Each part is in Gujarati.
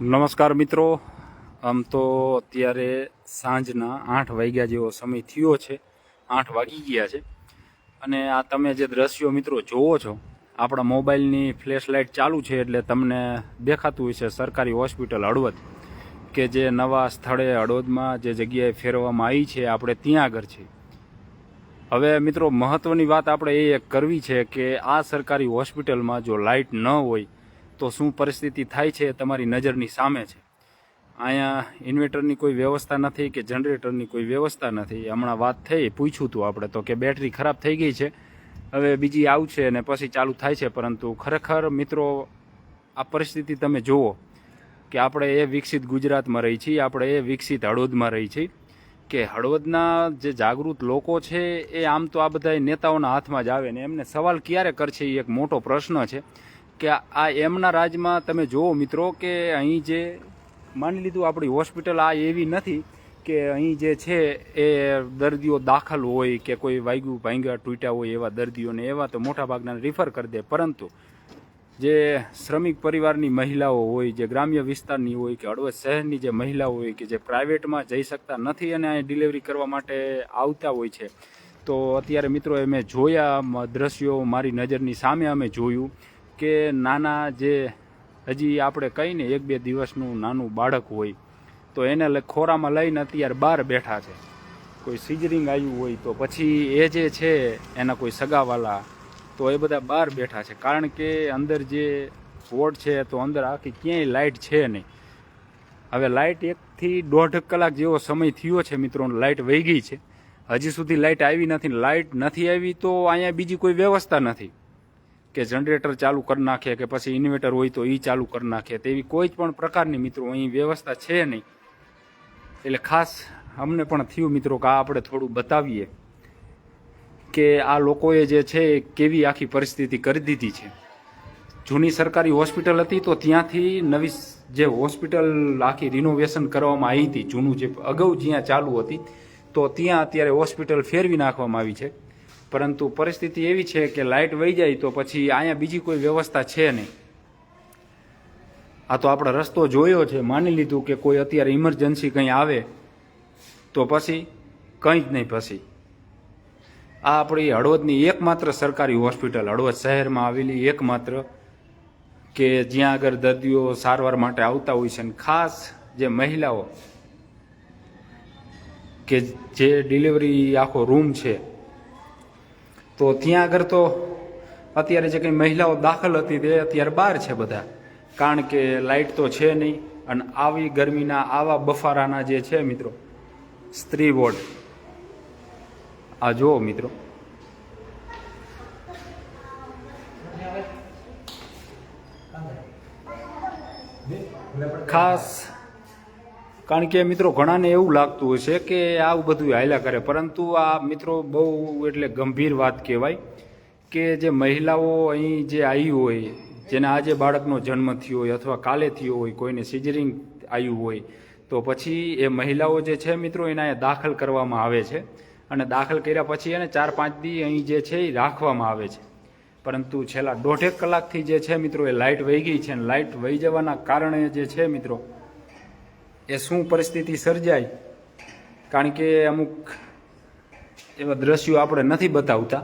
નમસ્કાર મિત્રો. આમ તો અત્યારે સાંજના આઠ વાગ્યા જેવો સમય થયો છે. આઠ વાગી ગયા છે. અને આ તમે જે દ્રશ્યો મિત્રો જોવો છો, આપણા મોબાઈલની ફ્લેશ લાઇટ ચાલુ છે એટલે તમને દેખાતું હોય છે સરકારી હોસ્પિટલ હળવદ, કે જે નવા સ્થળે હળવદમાં જે જગ્યાએ ફેરવવામાં આવી છે, આપણે ત્યાં આગળ છે. હવે મિત્રો મહત્ત્વની વાત આપણે એ કરવી છે કે આ સરકારી હોસ્પિટલમાં જો લાઇટ ન હોય તો શું પરિસ્થિતિ થાય છે તમારી નજરની સામે છે. અહીંયા ઇન્વર્ટરની કોઈ વ્યવસ્થા નથી કે જનરેટરની કોઈ વ્યવસ્થા નથી. હમણાં વાત થઈ, પૂછ્યું હતું આપણે તો કે બેટરી ખરાબ થઈ ગઈ છે. હવે બીજી આવશે અને પછી ચાલુ થાય છે. પરંતુ ખરેખર મિત્રો, આ પરિસ્થિતિ તમે જુઓ કે આપણે એ વિકસિત ગુજરાતમાં રહી છીએ, આપણે એ વિકસિત હળવદમાં રહી છીએ કે હળવદના જે જાગૃત લોકો છે એ આમ તો આ બધા નેતાઓના હાથમાં જ આવે ને એમને સવાલ ક્યારે કરશે એ એક મોટો પ્રશ્ન છે. કે આ એમના રાજમાં તમે જુઓ મિત્રો કે અહીં જે માની લીધું આપણી હોસ્પિટલ આ એવી નથી કે અહીં જે છે એ દર્દીઓ દાખલ હોય કે કોઈ વાગ્યું, ભાંગ્યા, તૂટ્યા હોય એવા દર્દીઓને એવા તો મોટાભાગના રિફર કરી દે. પરંતુ જે શ્રમિક પરિવારની મહિલાઓ હોય, જે ગ્રામ્ય વિસ્તારની હોય કે હળવદ શહેરની જે મહિલાઓ હોય કે જે પ્રાઇવેટમાં જઈ શકતા નથી અને અહીં ડિલિવરી કરવા માટે આવતા હોય છે. તો અત્યારે મિત્રો મેં જોયા દ્રશ્યો મારી નજરની સામે અમે જોયું. કે નાના જે હજી આપણે કહીને એક બે દિવસનું નાનું બાળક હોય, તો એને ખોરામાં લઈને અત્યારે બહાર બેઠા છે. કોઈ સિજરિંગ આવ્યું હોય તો પછી એ જે છે એના કોઈ સગાવાલા, તો એ બધા બહાર બેઠા છે. કારણ કે અંદર જે વોર્ડ છે તો અંદર આખી ક્યાંય લાઇટ છે નહીં. હવે લાઇટ એકથી દોઢ કલાક જેવો સમય થયો છે મિત્રો લાઇટ વહી ગઈ છે. હજી સુધી લાઇટ આવી નથી લાઇટ નથી આવી તો અહીંયા બીજી કોઈ વ્યવસ્થા નથી. કે જનરેટર ચાલુ કરી નાખે કે પછી ઇન્વર્ટર હોય તો એ ચાલુ કરી નાખે. તેવી કોઈ પણ પ્રકારની મિત્રો અહીં વ્યવસ્થા છે નહીં. એટલે ખાસ અમને પણ થયું મિત્રો કે આ આપણે થોડું બતાવીએ કે આ લોકોએ જે છે કેવી આખી પરિસ્થિતિ કરી દીધી છે. જૂની સરકારી હોસ્પિટલ હતી તો ત્યાંથી નવી જે હોસ્પિટલ આખી રિનોવેશન કરવામાં આવી હતી, જૂનું જે અગાઉ જ્યાં ચાલુ હતી, તો ત્યાં અત્યારે હોસ્પિટલ ફેરવી નાખવામાં આવી છે. પરંતુ પરિસ્થિતિ એવી છે કે લાઇટ વહી જાય તો પછી અહીંયા બીજી કોઈ વ્યવસ્થા છે નહીં. આ તો આપણે રસ્તો જોયો છે, માની લીધું કે કોઈ અત્યારે ઇમરજન્સી કંઈ આવે, તો પછી કંઈ જ નહીં પછી. આ આપણી હળવદની એકમાત્ર સરકારી હોસ્પિટલ, હળવદ શહેરમાં આવેલી એકમાત્ર કે જ્યાં આગળ દર્દીઓ સારવાર માટે આવતા હોય છે અને ખાસ જે મહિલાઓ કે જે ડિલિવરી આખો રૂમ છે તો ત્યાં આગળ તો અત્યારે જે કંઈ મહિલાઓ દાખલ હતી તે અત્યારે બહાર છે બધા. કારણ કે લાઇટ તો છે નહીં અને આવી ગરમીના આવા બફારાના જે છે મિત્રો, સ્ત્રી વોર્ડ. આ જુઓ મિત્રો. ખાસ કારણ કે મિત્રો ઘણાને એવું લાગતું હોય છે કે આવું બધું હાલ્યા કરે. પરંતુ આ મિત્રો બહુ એટલે ગંભીર વાત કહેવાય કે જે મહિલાઓ અહીં જે આવી હોય, જેને આજે બાળકનો જન્મ થયો હોય અથવા કાલે થયો હોય, કોઈને સિઝરિંગ આવ્યું હોય, તો પછી એ મહિલાઓ જે છે મિત્રો એના દાખલ કરવામાં આવે છે અને દાખલ કર્યા પછી એને ચાર પાંચ દી અહીં જે છે એ રાખવામાં આવે છે. પરંતુ છેલ્લા દોઢેક કલાકથી જે છે મિત્રો એ લાઇટ વહી ગઈ છે અને લાઇટ વહી જવાના કારણે જે છે મિત્રો એ શું પરિસ્થિતિ સર્જાય? કારણ કે અમુક એવા દ્રશ્યો આપણે નથી બતાવતા.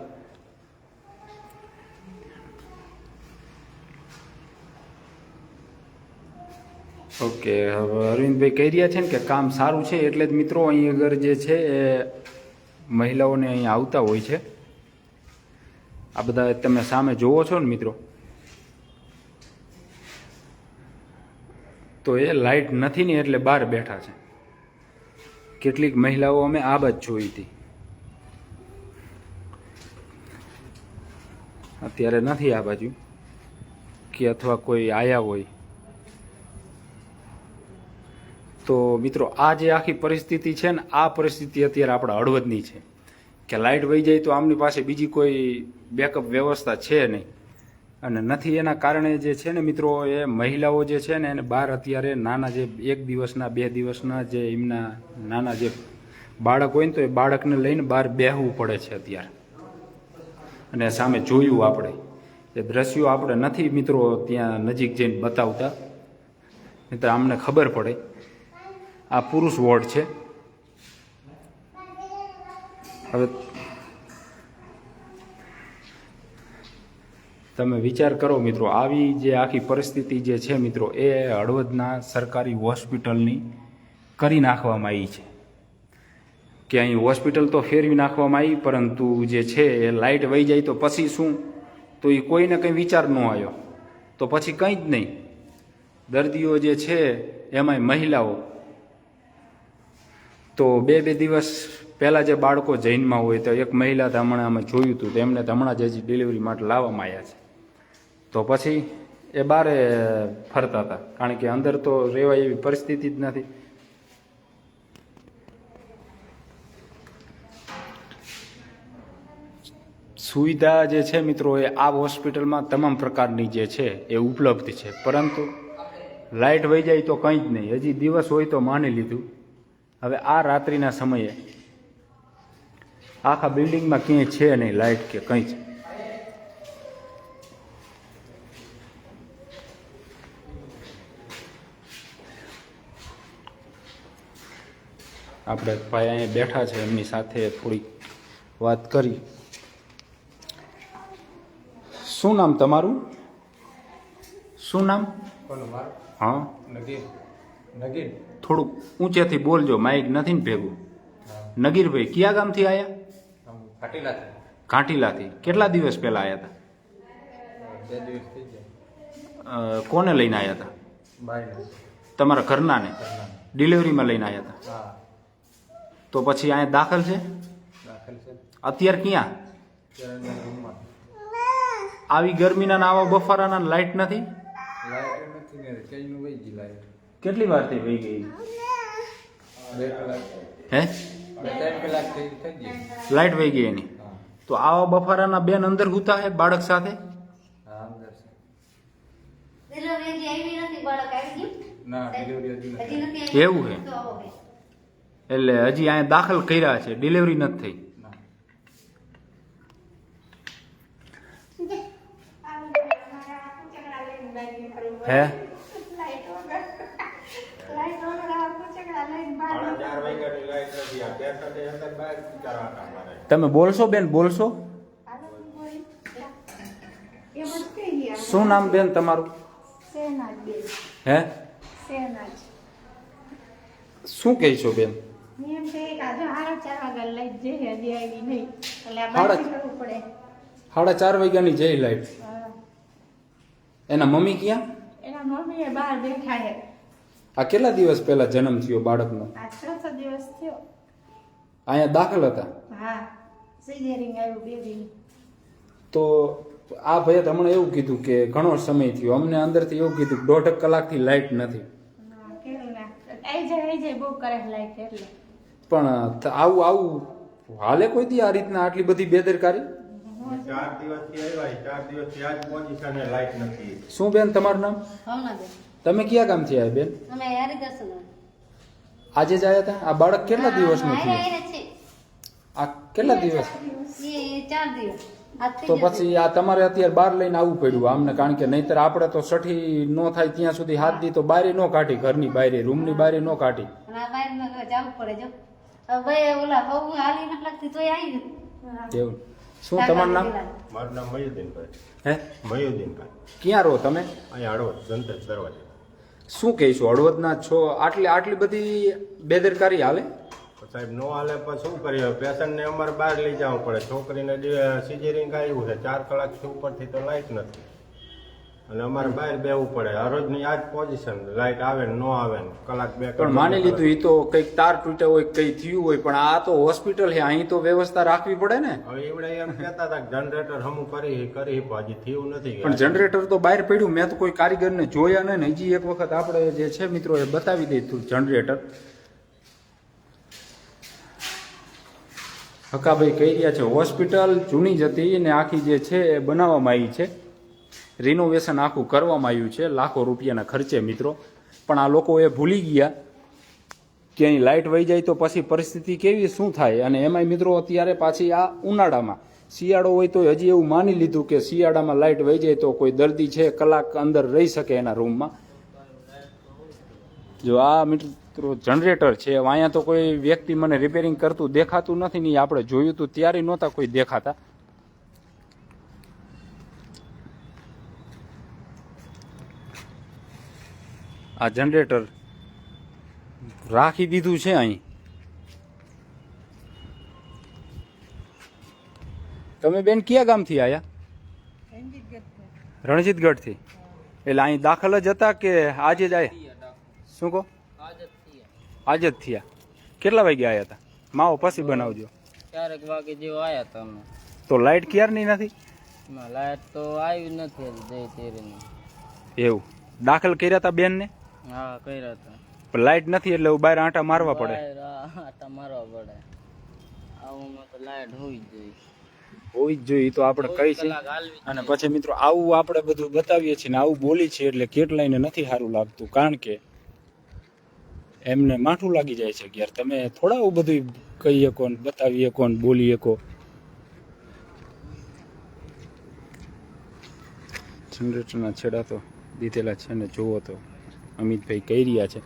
ઓકે, હવે અરવિંદભાઈ કહી રહ્યા છે ને કે કામ સારું છે, એટલે જ મિત્રો અહીં આગળ જે છે એ મહિલાઓને અહીં આવતા હોય છે. આ બધા તમે સામે જોવો છો ને મિત્રો? તો એ લાઇટ નથી ને એટલે બહાર બેઠા છે. કેટલીક મહિલાઓ અમે આ બાજ જોઈ હતી. અત્યારે નથી આ બાજુ કે અથવા કોઈ આયા હોય. તો મિત્રો, આ જે આખી પરિસ્થિતિ છે ને, આ પરિસ્થિતિ અત્યારે આપણા હળવદની છે. કે લાઇટ વહી જાય તો આમની પાસે બીજી કોઈ બેકઅપ વ્યવસ્થા છે નહીં. અને નથી, એના કારણે જે છે ને મિત્રો, એ મહિલાઓ જે છે ને એને બહાર અત્યારે નાના જે એક દિવસના, બે દિવસના જે એમના નાના જે બાળક હોય ને તો એ બાળકને લઈને બહાર બેહવું પડે છે અત્યારે. અને સામે જોયું આપણે. એ દ્રશ્યો આપણે નથી મિત્રો ત્યાં નજીક જઈને બતાવતા. નહીં અમને ખબર પડે. આ પુરુષ વોર્ડ છે. હવે તમે વિચાર કરો મિત્રો, આવી જે આખી પરિસ્થિતિ જે છે મિત્રો, એ હળવદના સરકારી હોસ્પિટલની કરી નાખવામાં આવી છે. કે અહીં હોસ્પિટલ તો ફેરવી નાખવામાં આવી, પરંતુ જે છે એ લાઇટ વહી જાય તો પછી શું? તો એ કોઈને કંઈ વિચાર ન આવ્યો. તો પછી કંઈ જ નહીં. દર્દીઓ જે છે એમાંય મહિલાઓ. તો બે બે દિવસ પહેલાં જે બાળકો જૈનમાં હોય, તો એક મહિલા તો હમણાં અમે જોયું હતું, તો એમને હમણાં જ હજી ડિલિવરી માટે લાવવામાં આવ્યા છે. તો પછી એ બારે ફરતા હતા. કારણ કે અંદર તો રહેવાય એવી પરિસ્થિતિ જ નથી. સુવિધા જે છે મિત્રો એ આ હોસ્પિટલમાં તમામ પ્રકારની જે છે એ ઉપલબ્ધ છે. પરંતુ લાઇટ વહી જાય તો કંઈ જ નહીં. હજી દિવસ હોય તો માની લીધું. હવે આ રાત્રિના સમયે આખા બિલ્ડિંગમાં ક્યાંય છે નહીં લાઇટ કે કંઈ જ. આપણે ભાઈ અહીંયા બેઠા છે એમની સાથે થોડીક વાત કરી. શું નામ તમારું? શું નામ? હા. નગીર થોડુંક ઊંચેથી બોલજો માઇક નથી ને ભેગું. નગીરભાઈ કયા ગામથી આવ્યા ઘાંટીલાથી. કેટલા દિવસ પહેલા આવ્યા હતા કોને લઈને આવ્યા હતા તમારા ઘરનાને? ઘરના ડિલિવરીમાં લઈને આવ્યા હતા તો પછી અહીંયા દાખલ છે? અત્યારે ક્યાં? રૂમમાં. આવી ગરમીના ને આવા બફારાના લાઇટ નથી? લાઈટ નથી ને કઈનું વહી ગઈ લાઈટ કેટલી વાર થઈ વહી ગઈ? હે? લાઇટ વહી ગઈ એની. તો આવા બફારાના બેન અંદર હુતા હે બાળક સાથે? હા છે. ડિલિવરી હજી આવી નથી બાળક આવી ગયું? ના ડિલિવરી હજી હજી નથી નથી એવું હે? એટલે હજી અહીંયા દાખલ કર્યા છે. ડિલિવરી નથી થઈ. હે? તમે બોલશો બેન બોલશો? શું નામ બેન તમારું? હે? શું કહેશો અંદર સાડા ચાર વાગ્યાની જઈ લાઈટ એના મમ્મી ક્યાં? એના મમ્મીએ બહાર બેઠા છે. આ કેટલા દિવસ પહેલા જન્મ થયો બાળકનો? આ છ દિવસ થયો. અહીંયા દાખલ હતા? હા. સિઝેરિંગ આવ્યું બેબી તો આ ભાઈએ હમણાં એવું કીધું કે ઘણો સમય થયો. અમને અંદરથી એવું કીધું દોઢ દોઢ કલાકથી લાઇટ નથી. પણ આવું આવું હાલે કોઈ દી આ રીતના આટલી બધી બેદરકારી? ચાર દિવસથી આવ્યા ચાર દિવસથી આજ પોઝિશન લાઈટ નથી. શું બેન તમારું નામ? તમે તમે કયા ગામથી આવ્યા બેન? આજે જ આવ્યા હતા આ બાળક કેટલા દિવસનું નું થયું? આ કેટલા દિવસ? દિવસ. તો પછી આ તમારે અત્યારે બહાર લઈને આવવું પડ્યું આમને કારણ કે નહીતર આપણે તો સઠી ન થાય ત્યાં સુધી હાથ દી તો બારી ન કાઢી ઘરની બારી રૂમની બારી ન કાઢી. જવું પડે જો. હવે ઓલા બહુ હાલી ન લાગતી તોય આવી ગયું. એવું. શું તમારું નામ? મારું નામ મયુદ્દીનભાઈ હે? મયુદ્દીનભાઈ. ક્યાં રહો તમે? અહીંયા હળવદ જનતા દરવાજા. શું કહીશું હળવદના છો? આટલી આટલી બધી બેદરકારી હાલે? તો સાહેબ નો હાલે પણ શું કરીએ? પેશન્ટને અમારે બહાર લઈ જવું પડે. છોકરીને સિઝેરિંગ આવ્યું છે. ચાર કલાકથી ઉપરથી તો લાઈટ નથી. અને અમારે બહાર બેવું પડે. હરોજની આ જ પોઝિશન લાઈટ આવે ને ન આવે ને કલાક બે પણ માની લીધું એ તો કંઈક તાર તૂટ્યા હોય કંઈ થયું હોય પણ આ તો હોસ્પિટલ છે અહીં તો વ્યવસ્થા રાખવી પડે ને. હવે એવડે એમ કહેતા હતા જનરેટર હમું કરી કરી હજી થયું નથી પણ જનરેટર તો બહાર પડ્યું મેં તો કોઈ કારીગરને જોયા નહીં હજી એક વખત આપણે જે છે મિત્રો એ બતાવી દીધું જનરેટર હકાભાઈ કહી રહ્યા છે હોસ્પિટલ જૂની જ હતી ને આખી જે છે એ બનાવવામાં આવી છે. રિનોવેશન આખું કરવામાં આવ્યું છે, લાખો રૂપિયાના ખર્ચે મિત્રો. પણ આ લોકો એ ભૂલી ગયા. કે અહીં લાઇટ વહી જાય તો પછી પરિસ્થિતિ કેવી, શું થાય? અને એમાંય મિત્રો અત્યારે પાછી આ ઉનાળામાં. શિયાળો હોય તો હજી એવું માની લીધું કે શિયાળામાં લાઇટ વહી જાય તો કોઈ દર્દી છે, કલાક અંદર રહી શકે એના રૂમમાં. જો આ મિત્રો જનરેટર છે અહીંયા તો કોઈ વ્યક્તિ મને રિપેરિંગ કરતું દેખાતું નથી ને આપણે જોયું હતું ત્યારે નહોતા કોઈ દેખાતા. આ જનરેટર રાખી દીધું છે અહીં. તમે બેન કયા ગામથી આવ્યા રણજીતગઢથી. એટલે અહીં દાખલ જ હતા કે આજે જ આવ્યા શું કહો? આજે જ થયા. કેટલા વાગે આવ્યા હતા? માવો પછી બનાવજો. ચારેક વાગે જેવો આવ્યા હતા તો લાઇટ ક્યારની નથી? લાઈટ તો આવી નથી એવું. દાખલ કર્યા હતા બેનને? હા કર્યા હતા. લાઇટ નથી એટલે બહાર આંટા મારવા પડે. આંટા મારવા પડે. આવામાં તો લાઈટ હોવી જ જોઈએ. હોવી જ જોઈએ તો આપણે કહી છે અને પછી મિત્રો આવું આપણે બધું બતાવીએ છીએ ને આવું બોલી છીએ એટલે કેટલાયને નથી સારું લાગતું. કારણ કે એમને માઠું લાગી જાય છે કે યાર તમે થોડા આવું બધું કહી શકો ને બતાવી શકો ને બોલી શકો. જનરેટરના છેડા તો દીધેલા છે ને જુઓ તો. અમિતભાઈ કહી રહ્યા છે.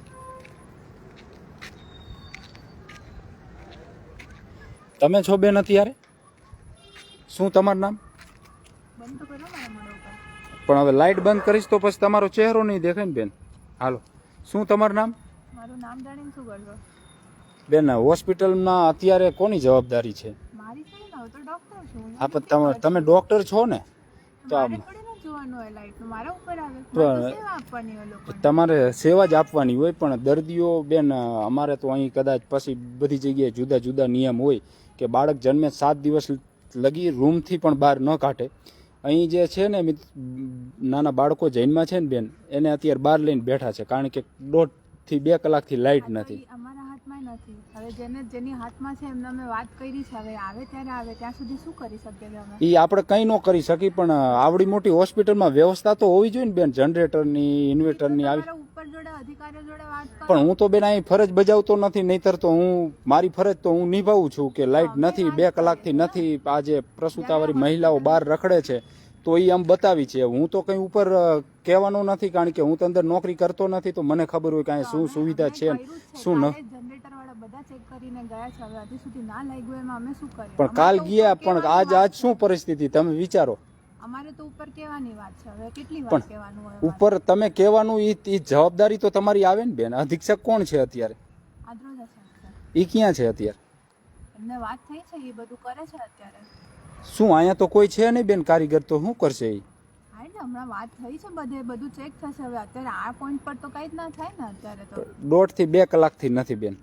તમે છો બેન અત્યારે? શું તમારું નામ? પણ હવે લાઇટ બંધ કરીશ તો પછી તમારો ચહેરો નહીં દેખાય ને બેન. હાલો. શું તમારું નામ? મારું નામ જાણીને શું કરશો? બેન હોસ્પિટલમાં અત્યારે કોની જવાબદારી છે? મારી છે ને તો ડોક્ટર છું. હા પણ તમે તમે ડોક્ટર છો ને? તો આમ મારે થોડી ના? જોવાનું હોય લાઈટ મારા ઉપર આવે? પણ- સેવા આપવાની હોય લોકોને. તમારે સેવા જ આપવાની હોય પણ દર્દીઓ બેન અમારે તો અહીં કદાચ પછી બધી જગ્યાએ જુદા જુદા નિયમ હોય કે બાળક જન્મે સાત દિવસ લગી રૂમથી પણ બહાર ન કાઢે. અહીં જે છે ને નાના બાળકો જૈનમાં છે ને બેન એને અત્યારે બહાર લઈને બેઠા છે કારણ કે દોઢથી બે કલાકથી લાઇટ નથી. હાથમાં નથી. હવે જેને જેની હાથમાં છે એમને અમે વાત કરી છે. હવે આવે ત્યારે આવે. ત્યાં સુધી શું કરી શકીએ અમે? એ આપણે કંઈ ન કરી શકી પણ આવડી મોટી હોસ્પિટલમાં વ્યવસ્થા તો હોવી જોઈએ ને બેન. જનરેટરની ઇન્વર્ટરની આવી ઉપર જોડે અધિકારીઓ જોડે વાત પણ હું તો બેન અહીં ફરજ બજાવતો નથી નહીતર તો હું મારી ફરજ તો હું નિભાવું છું કે લાઇટ નથી બે કલાકથી નથી. આજે પ્રસૂતાવાળી મહિલાઓ બહાર રખડે છે. તો એ આમ બતાવી છે. હું તો કંઈ ઉપર કહેવાનો નથી કારણ કે હું તો અંદર નોકરી કરતો નથી તો મને ખબર હોય કે અહીં શું સુવિધા છે શું ન? પણ કાલ ગયા પણ આજ આજ શું પરિસ્થિતિ? તમે વિચારો. અમારે તો ઉપર કહેવાની વાત છે. હવે કેટલી પણ વાર કહેવાનું હોય ઉપર તમે કહેવાનું એ જવાબદારી તો તમારી આવે ને બેન. અધિક્ષક કોણ છે અત્યારે? એ ક્યાં છે અત્યારે? એમને વાત થઈ છે? એ બધું કરે છે અત્યારે? શું અહીંયા તો કોઈ છે નહીં બેન કારીગર તો શું કરશે એ? હમણાં વાત થઈ છે બધે બધું ચેક થશે હવે. અત્યારે આ પોઈન્ટ પર તો કઈ જ ના થાય ને અત્યારે તો. બે કલાકથી નથી બેન.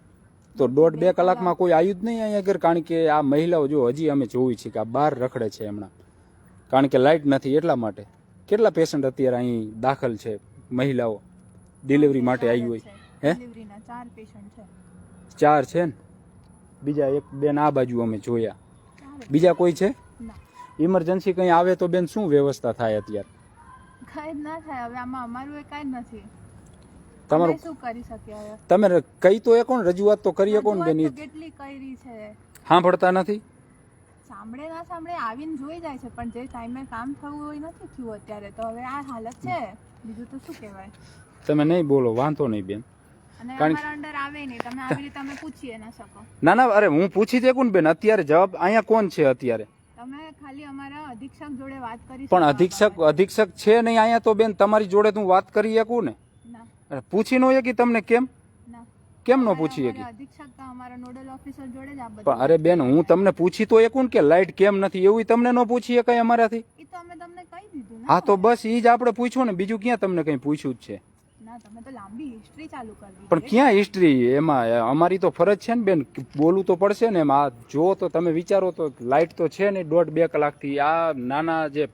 તો દોઢ બે કલાકમાં કોઈ આવ્યું જ નહીં અહીંયા આગળ કારણ કે આ મહિલાઓ જો હજી અમે જોવી છે કે આ બહાર રખડે છે હમણાં. કારણ કે લાઇટ નથી એટલા માટે. કેટલા પેશન્ટ અત્યારે અહીં દાખલ છે મહિલાઓ? ડિલિવરી માટે આવી હોય. હે? ચાર પેશન્ટ છે. ચાર છે ને? બીજા એક બેન આ બાજુ અમે જોયા. બીજા કોઈ છે? ઇમરજન્સી કંઈ આવે તો બેન શું વ્યવસ્થા થાય અત્યારે? કઈ જ ના થાય. હવે આમાં અમારું એ કઈ જ નથી. તમારું શું કરી શકીએ હવે? તમે કઈ તો એ કોણ રજૂઆત તો કરી શકો ને બેન કેટલી કરી છે? સાંભળતા નથી? સાંભળે ના સાંભળે આવીને જોઈ જાય છે. પણ જે ટાઈમે કામ થવું હોય નથી થયું અત્યારે. તો હવે આ હાલત છે. બીજું તો શું કહેવાય? તમે નહીં બોલો વાંધો નહીં બેન. ના ના અરે હું પૂછી શકું ને બેન. અત્યારે જવાબ અહીંયા કોણ છે અત્યારે? તમે ખાલી અમારા અધિક્ષક જોડે વાત કરી પણ અધિક્ષક અધિક્ષક છે નહીં અહીંયા તો બેન તમારી જોડે હું વાત કરી શકું ને? પૂછી નો કે તમને કેમ? કેમ નો પૂછી શકી પણ અરે બેન હું તમને પૂછી તો એકું કે લાઇટ કેમ નથી? એવું તમને ન પૂછી શકાય અમારાથી. હા તો બસ એ જ આપણે પૂછ્યું ને બીજું ક્યાં તમને કંઈ પૂછ્યું જ છે? ના તમે તો લાંબી હિસ્ટ્રી ચાલુ કરી દીધી પણ ક્યાં હિસ્ટ્રી એમાં અમારી તો ફરજ છે ને બેન બોલવું તો પડશે ને એમાં. આ જો તો તમે વિચારો તો લાઇટ તો છે ને દોઢ બે કલાકથી. આ નાના જે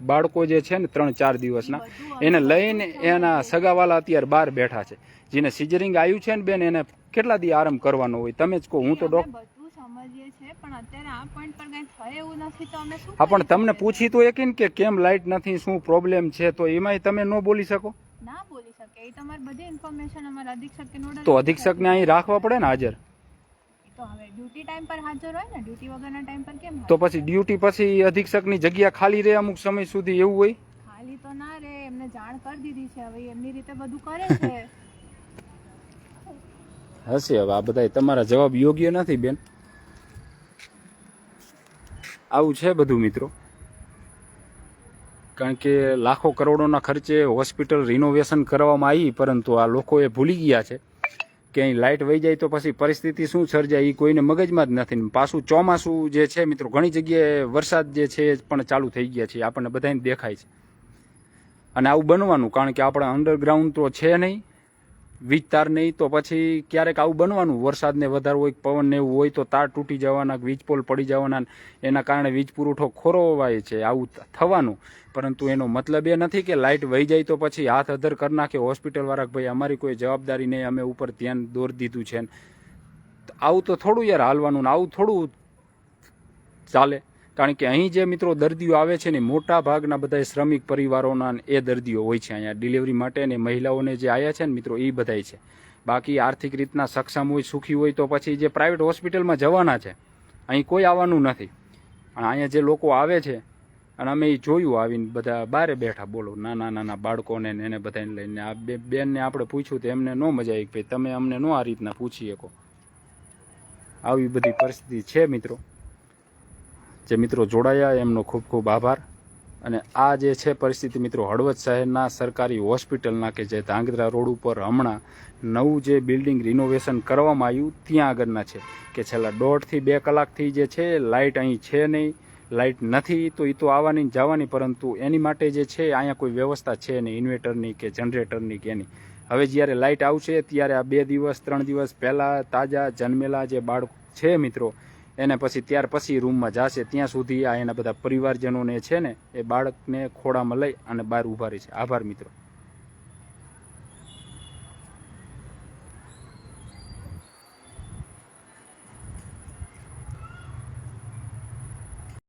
બાળકો જે છે ને ત્રણ ચાર દિવસના એને લઈને એના સગાવાલા અત્યારે બહાર બેઠા છે. જેને સિઝરિંગ આવ્યું છે ને બેન એને કેટલા દી આરામ કરવાનો હોય? તમે જ કહો હું તો ડોક્ટર હા પણ તમને પૂછી તો એક કે કેમ લાઇટ નથી શું પ્રોબ્લેમ છે તો એમાંય તમે ના બોલી શકે. એ તમારે બધી ઇન્ફોર્મેશન અમારા અધિક્ષક કે નોડલ તો અધિક્ષકને અહીં રાખવા પડે ને હાજર? તો હવે ડ્યુટી ટાઈમ પર હાજર હોય ને ડ્યુટી વગરના ટાઈમ પર કેમ તો પછી ડ્યુટી પછી અધિક્ષકની જગ્યા ખાલી રહે અમુક સમય સુધી એવું હોય? ખાલી તો ના રે એમને જાણ કરી દીધી છે હવે એમની રીતે બધું કરે છે. હશે હવે આ બધા તમારા જવાબ યોગ્ય નથી બેન. આવું છે બધું મિત્રો? કારણ કે લાખો કરોડોના ખર્ચે હોસ્પિટલ રિનોવેશન કરવામાં આવી, પરંતુ આ લોકોએ ભૂલી ગયા છે. કે અહીં લાઇટ વહી જાય તો પછી પરિસ્થિતિ શું સર્જાય એ કોઈને મગજમાં જ નથી. પાછું ચોમાસું જે છે, મિત્રો, ઘણી જગ્યાએ વરસાદ જે છે, એ પણ ચાલુ થઈ ગયા છે. આપણને બધાને દેખાય છે. અને આવું બનવાનું, કારણ કે આપણે અંડરગ્રાઉન્ડ તો છે નહીં. વીજ તાર નહીં તો પછી ક્યારેક આવું બનવાનું. વરસાદને વધારે હોય પવન ને એવું હોય તો તાર તૂટી જવાના વીજ પોલ પડી જવાના એના કારણે વીજ પુરવઠો ખોરવાય છે, આવું થવાનું. પરંતુ એનો મતલબ એ નથી કે લાઇટ વહી જાય તો પછી હાથ અધર કરી નાખે. હોસ્પિટલવાળા ભાઈ, અમારી કોઈ જવાબદારી નહીં, અમે ઉપર ધ્યાન દોર દીધું છે આવું તો થોડું યાર હાલવાનું ને આવું થોડું ચાલે. કારણ કે અહીં જે મિત્રો દર્દીઓ આવે છે ને મોટા ભાગના બધા શ્રમિક પરિવારોના એ દર્દીઓ હોય છે. અહીંયા ડિલિવરી માટે ને મહિલાઓને જે આવ્યા છે ને મિત્રો એ બધાય છે. બાકી આર્થિક રીતના સક્ષમ હોય, સુખી હોય તો પછી જે પ્રાઇવેટ હોસ્પિટલમાં જવાના છે, અહીં કોઈ આવવાનું નથી. અને અહીંયા જે લોકો આવે છે, અને અમે એ જોયું આવીને બધા બારે બેઠા બોલો, નાના નાના બાળકોને એને બધાને લઈને આ બે, બેનને આપણે પૂછ્યું તો એમને ન મજા આવી ભાઈ તમે અમને ન આ રીતના પૂછી શકો. આવી બધી પરિસ્થિતિ છે મિત્રો. જે મિત્રો જોડાયા, એમનો ખૂબ ખૂબ આભાર. અને આ જે છે પરિસ્થિતિ મિત્રો, હળવદ શહેરના સરકારી હોસ્પિટલના કે જે ધાંગધ્રા રોડ ઉપર હમણાં નવું જે બિલ્ડિંગ રિનોવેશન કરવામાં આવ્યું, ત્યાં આગળના છે કે છેલ્લા દોઢથી બે કલાકથી જે છે, લાઇટ અહીં છે નહીં, લાઇટ નથી, તો એ તો આવવાની જવાની, પરંતુ એની માટે જે છે, અહીંયા કોઈ વ્યવસ્થા છે નહીં, ઇન્વેટરની કે જનરેટરની કે એની. હવે જ્યારે લાઇટ આવશે, ત્યારે આ બે દિવસ, ત્રણ દિવસ પહેલાં તાજા જન્મેલા જે બાળક છે મિત્રો એને પછી ત્યાર પછી રૂમમાં જશે. ત્યાં સુધી આ એના બધા પરિવારજનોને છે ને એ બાળકને ખોળામાં લઈ અને બહાર ઊભા રહે છે આભાર મિત્રો.